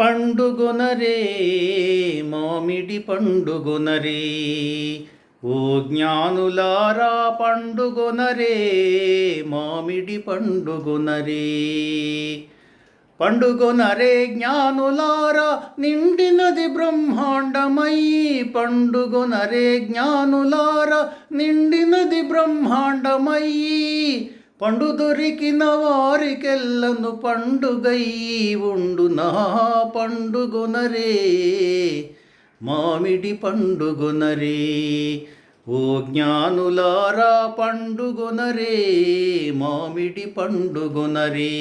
పండుగొనరే మామిడి పండుగొనరే. ఓ జ్ఞానులారా పండుగొనరే మామిడి పండుగొనరే. పండుగొనరే జ్ఞానులారా నిండినది బ్రహ్మాండమై. పండుగొనరే జ్ఞానులారా నిండినది బ్రహ్మాండమయ్యి పండు దొరికిన వారికెల్లను పండుగై ఉండు నా పండుగొనరే. మామిడి పండుగొనరే ఓ జ్ఞానులారా పండుగొనరే మామిడి పండుగొనరే.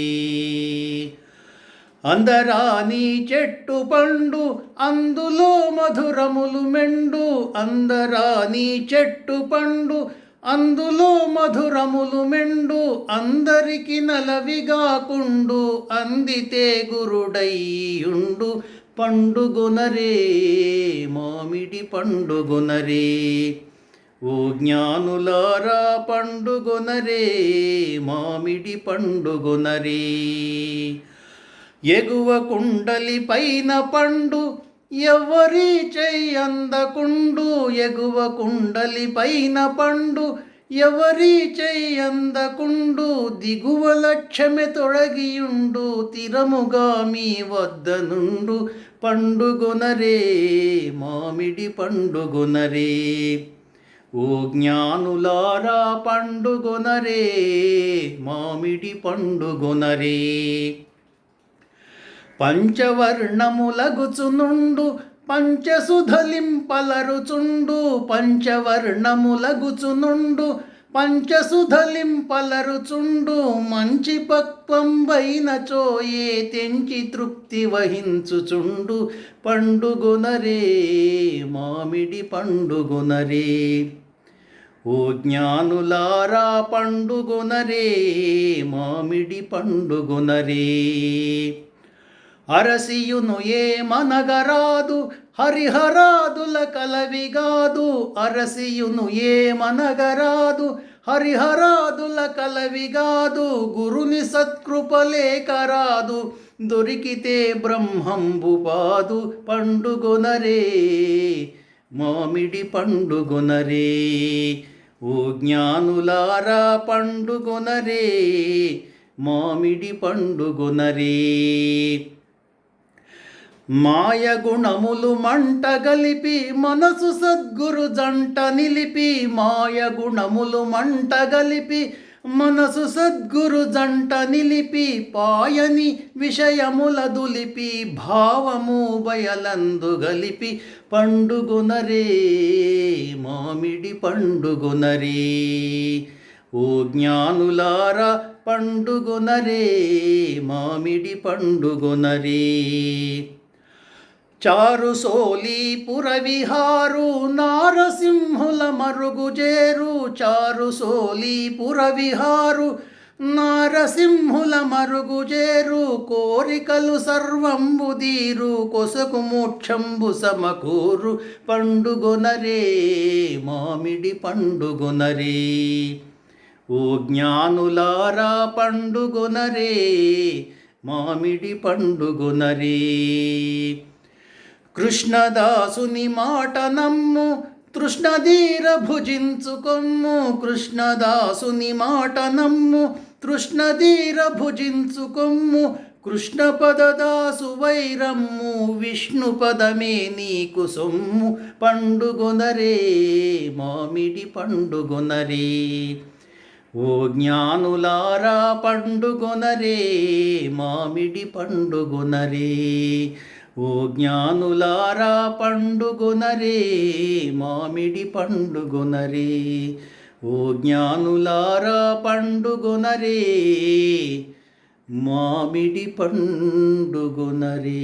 అందరాని చెట్టు పండు అందులో మధురములు మెండు. అందరాని చెట్టు పండు అందులో మధురములు మెండు అందరికి నలవిగాకుండు అందితే గురుడయ్యుండు. పండుగొనరే మామిడి పండుగొనరే. ఓ జ్ఞానులారా పండుగొనరే మామిడి పండుగొనరే. ఎగువ కుండలి పైన పండు ఎవరి చెయ్యందకుండు ఎగువ కుండలి పైన పండు. ఎవరి చెయ్యందకుండు దిగువ లక్ష్యమె తొడగియుండు తిరముగా మీ వద్ద నుండు పండుగొనరే మామిడి పండుగొనరే. ఓ జ్ఞానులారా పండుగొనరే మామిడి పండుగొనరే. పంచవర్ణములగుచునుండు పంచసుధలింపలరుచుండు పంచవర్ణములగుచునుండు పంచసుధలింపలరుచుండు మంచి పక్వంబైన చోయే తెంచి తృప్తి వహించుచుండు. పండుగొనరే మామిడి పండుగొనరే. ఓ జ్ఞానులారా పండుగొనరే మామిడి పండుగొనరే. అరసియును ఏమనగరాదు హరిహరాదుల కలవిగాదు. అరసియును ఏమనగరాదు హరిహరాదుల కలవిగాదు. గురుని సత్కృపలేకరాదు దొరికితే బ్రహ్మంబు పాదు పండుగొనరే. మామిడి పండుగొనరే ఓ జ్ఞానులారా పండుగొనరే. మామిడి పండుగొనరే. మాయగుణములు మంట గలిపి మనసు సద్గురు జంట నిలిపి మాయగుణములు మంట గలిపి మనసు సద్గురు జంట నిలిపి పాయని విషయముల దులిపి భావము బయలందు గలిపి పండుగునరే మామిడి పండుగునరే. ఓ జ్ఞానులారా పండుగునరే మామిడి పండుగునరే. చారు సోలీపుర విహారు నారసింహుల మరుగుజేరు చారు సోలీపుర విహారు నారసింహుల మరుగుజేరు కోరికలు సర్వంబుదీరు కొసకు మోక్షంబు సమకూరు. పండుగొనరే మామిడి పండుగొనరే. ఓ జ్ఞానులారా పండుగొనరే మామిడి పండుగొనరే. కృష్ణదాసుని మాట నమ్ము తృష్ణధీర భుజించుకొమ్ము. కృష్ణదాసుని మాట నమ్ము తృష్ణధీర భుజించుకొమ్ము. కృష్ణ పదదాసు వైరమ్ము విష్ణు పదమే నీకు సొమ్ము. పండుగొనరే మామిడి పండుగొనరే. ఓ జ్ఞానులారా పండుగొనరే మామిడి పండుగొనరే. ఓ జ్ఞానులారా పండుగొనరే మామిడి పండుగొనరే. ఓ జ్ఞానులారా పండుగొనరే మామిడి పండుగొనరే.